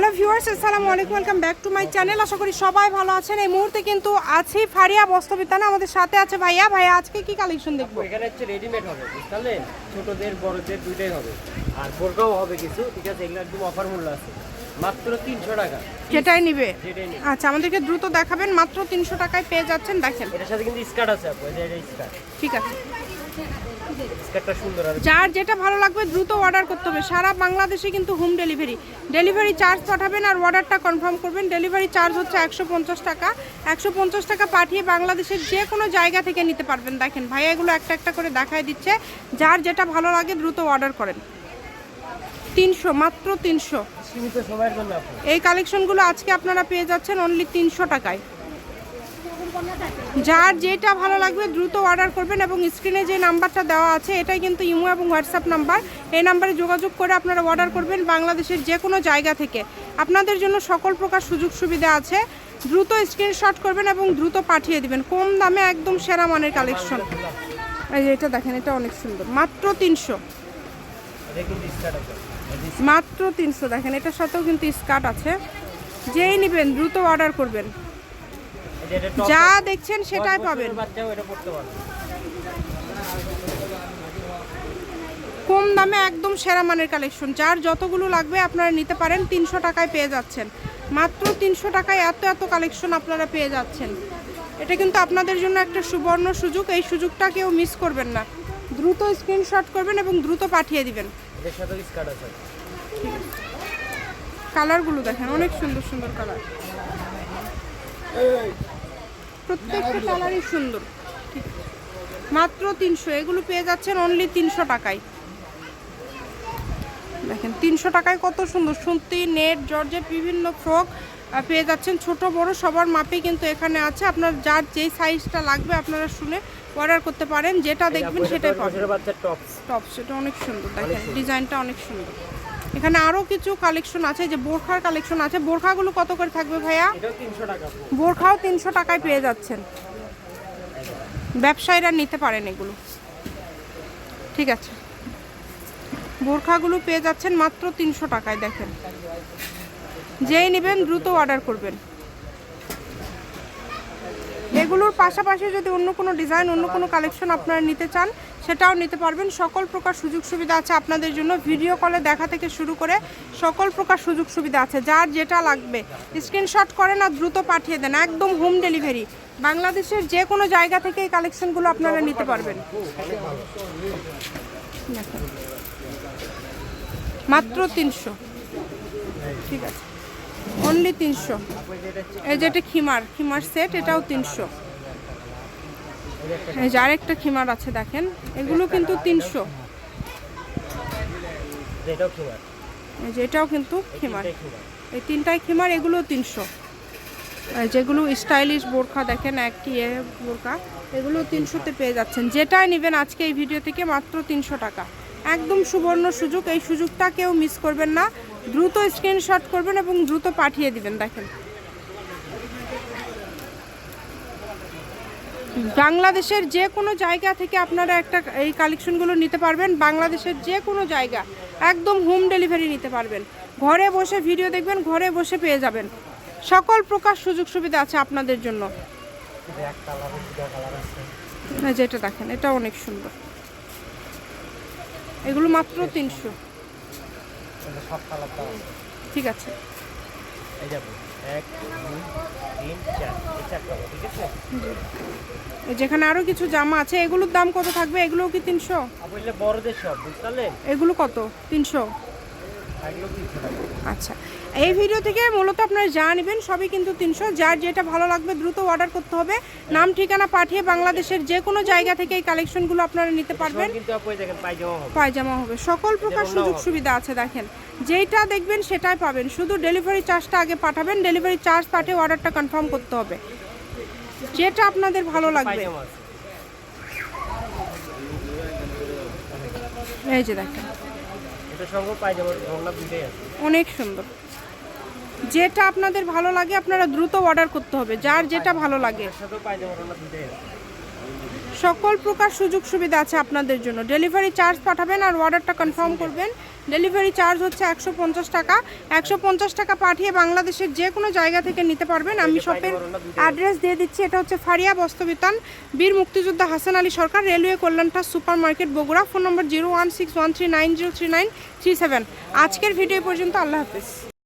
Hello viewers আসসালামু আলাইকুম welcome back to my channel. আশা করি সবাই ভালো আছেন। এই মুহূর্তে কিন্তু আছি ফারিয়া বস্ত্রবিতানে আমাদের সাথে আছে ভাইয়া। ভাইয়া আজকে কি কালেকশন দেখব? এখানে হচ্ছে রেডিমেড হবে বুঝতে পারলেন? ছোটদের বড়দের দুইটাই হবে। আর বোরকাও হবে কিছু ঠিক আছে? এগুলো একদম অফার মূল্য আছে। মাত্র তিনশো টাকা। যেটাই নিবে? আচ্ছা আমাদেরকে দ্রুত দেখাবেন। মাত্র তিনশো টাকায় পেয়ে যাচ্ছেন দেখেন। এটার সাথে কিন্তু স্কার্ট আছে আপু এটা স্কার্ট। ঠিক আছে। যার যেটা ভালো লাগবে দ্রুত অর্ডার করতে হবে। সারা বাংলাদেশে কিন্তু হোম ডেলিভারি ডেলিভারি চার্জ পাঠাবেন আর অর্ডারটা কনফার্ম করবেন। ডেলিভারি চার্জ হচ্ছে একশো পঞ্চাশ টাকা। একশো পঞ্চাশ টাকা পাঠিয়ে বাংলাদেশের যে কোনো জায়গা থেকে নিতে পারবেন। দেখেন ভাইয়া এগুলো একটা একটা করে দেখায় দিচ্ছে। যার যেটা ভালো লাগে দ্রুত অর্ডার করেন। তিনশো মাত্র তিনশো। এই কালেকশনগুলো আজকে আপনারা পেয়ে যাচ্ছেন অনলি তিনশো টাকায়। যার যেটা ভালো লাগবে দ্রুত অর্ডার করবেন এবং স্ক্রিনে যে নাম্বারটা দেওয়া আছে, এটাই কিন্তু ইমো এবং হোয়াটসঅ্যাপ নাম্বার এই নাম্বারে যোগাযোগ করে আপনারা অর্ডার করবেন বাংলাদেশের যে কোনো জায়গা থেকে। আপনাদের জন্য সকল প্রকার সুযোগ সুবিধা আছে। দ্রুত স্ক্রিনশট করবেন এবং দ্রুত পাঠিয়ে দিবেন। কম দামে একদম সেরা মানের কালেকশন এই যে এটা দেখেন, এটা অনেক সুন্দর। মাত্র তিনশো। মাত্র তিনশো। দেখেন, এটার সাথেও কিন্তু স্কার্ট আছে। যেই নেবেন, দ্রুত অর্ডার করবেন। যে দেখছেন সেটাই পাবেন। কম দামে একদম সেরা মানের কালেকশন যার যতগুলো লাগবে আপনারা নিতে পারেন তিনশো টাকায় পেয়ে যাচ্ছেন। মাত্র তিনশো টাকায় এত এত কালেকশন আপনারা পেয়ে যাচ্ছেন। এটা কিন্তু আপনাদের জন্য একটা সুবর্ণ সুযোগ। এই সুযোগটা কেউ মিস করবেন না। দ্রুত স্ক্রিনশট করবেন এবং দ্রুত পাঠিয়ে দিবেন। কালারগুলো দেখেন অনেক সুন্দর সুন্দর কালার প্রত্যেকটা কালারই সুন্দর। মাত্র তিনশো এগুলো পেয়ে যাচ্ছেন অনলি তিনশো টাকায়। দেখেন তিনশো টাকায় কত সুন্দর সুতি নেট জর্জের বিভিন্ন ফ্রক পেয়ে যাচ্ছেন। ছোট বড় সবার মাপে কিন্তু এখানে আছে। আপনার যার যেই সাইজটা লাগবে আপনারা শুনে অর্ডার করতে পারেন। যেটা দেখবেন সেটাই পাবেন। টপস টপ সেটা অনেক সুন্দর। দেখেন ডিজাইনটা অনেক সুন্দর। এখানে আরও কিছু কালেকশন আছে যে বোরখার কালেকশন আছে। বোরখাগুলো কত করে থাকবে ভাইয়া? বোরখাও তিনশো টাকায় পেয়ে যাচ্ছেন। ব্যবসায়ীরা নিতে পারেন এগুলো। ঠিক আছে। বোরখাগুলো পেয়ে যাচ্ছেন মাত্র তিনশো টাকায় দেখেন। যেই নেবেন দ্রুত অর্ডার করবেন। এগুলোর পাশাপাশি যদি অন্য কোনো ডিজাইন অন্য কোনো কালেকশন আপনারা নিতে চান সেটাও নিতে পারবেন। সকল প্রকার সুযোগ সুবিধা আছে আপনাদের জন্য। ভিডিও কলে দেখা থেকে শুরু করে সকল প্রকার সুযোগ সুবিধা আছে। যার যেটা লাগবে। স্ক্রিনশট করেন আর দ্রুত পাঠিয়ে দেন। একদম হোম ডেলিভারি। বাংলাদেশের যে কোনো জায়গা থেকে এই কালেকশনগুলো আপনারা নিতে পারবেন। মাত্র তিনশো। ঠিক আছে। অনলি তিনশো। এই যে এটা হচ্ছে এই যে এটা খিমার। খিমার সেট এটাও তিনশো। এই যে আরেকটা খিমার আছে দেখেন এগুলো কিন্তু তিনশো। এটাও খিমার। এই যে এটাও কিন্তু খিমার। এই তিনটাই খিমার এগুলো তিনশো। যেগুলো স্টাইলিশ বোরখা দেখেন এক ইয়ে বোরখা এগুলো তিনশোতে পেয়ে যাচ্ছেন। যেটাই নেবেন আজকে এই ভিডিও থেকে মাত্র তিনশো টাকা। একদম সুবর্ণ সুযোগ এই সুযোগটা কেউ মিস করবেন না। দ্রুত স্ক্রিনশট করবেন এবং দ্রুত পাঠিয়ে দিবেন দেখেন। বাংলাদেশের যে কোনো জায়গা থেকে আপনারা একটা এই কালেকশনগুলো নিতে পারবেন। বাংলাদেশের যে কোনো জায়গা একদম হোম ডেলিভারি নিতে পারবেন। ঘরে বসে ভিডিও দেখবেন ঘরে বসে পেয়ে যাবেন। সকল প্রকার সুযোগ সুবিধা আছে আপনাদের জন্য। এটা এক কালার দুটো কালার আছে এই যে এটা দেখেন এটা অনেক সুন্দর। এগুলো মাত্র তিনশো। ঠিক আছে। এই যাব এক দুই তিন চার। এই চার ঠিক আছে? যেখানে আরও কিছু জামা আছে এগুলোর দাম কত থাকবে? এগুলো কি তিনশো? এগুলো বড়দের সব বুঝতে এগুলো কত? তিনশো? আচ্ছা। এই ভিডিও থেকে মূলত আপনারা যা নেবেন সবই কিন্তু তিনশো। যার যেটা ভালো লাগবে দ্রুত অর্ডার করতে হবে। নাম ঠিকানা পাঠিয়ে বাংলাদেশের যে কোনো জায়গা থেকে এই কালেকশনগুলো আপনারা নিতে পারবেন। পায়জামা হবে। সকল প্রকার সুযোগ সুবিধা আছে দেখেন। যেটা দেখবেন সেটাই পাবেন। শুধু ডেলিভারি চার্জটা আগে পাঠাবেন। ডেলিভারি চার্জ পাঠিয়ে অর্ডারটা কনফার্ম করতে হবে। যেটা আপনাদের ভালো লাগবে। এই যে দেখেন। অনেক সুন্দর। যেটা আপনাদের ভালো লাগে আপনারা দ্রুত অর্ডার করতে হবে যার যেটা ভালো লাগে। সকল প্রকার সুযোগ সুবিধা আছে আপনাদের জন্য। ডেলিভারি চার্জ পাঠাবেন আর অর্ডারটা কনফার্ম করবেন। ডেলিভারি চার্জ হচ্ছে একশো পঞ্চাশ টাকা। একশো পঞ্চাশ টাকা পাঠিয়ে বাংলাদেশের যে কোনো জায়গা থেকে নিতে পারবেন। আমি শপের অ্যাড্রেস দিয়ে দিচ্ছি। এটা হচ্ছে ফারিয়া বস্ত্রবিতান বীর মুক্তিযোদ্ধা Hasan Ali Sarkar railway কল্যাণটা super market Bogura. Phone number zero one six one three nine zero three nine three seven আজকের ভিডিও পর্যন্ত আল্লাহ হাফিজ।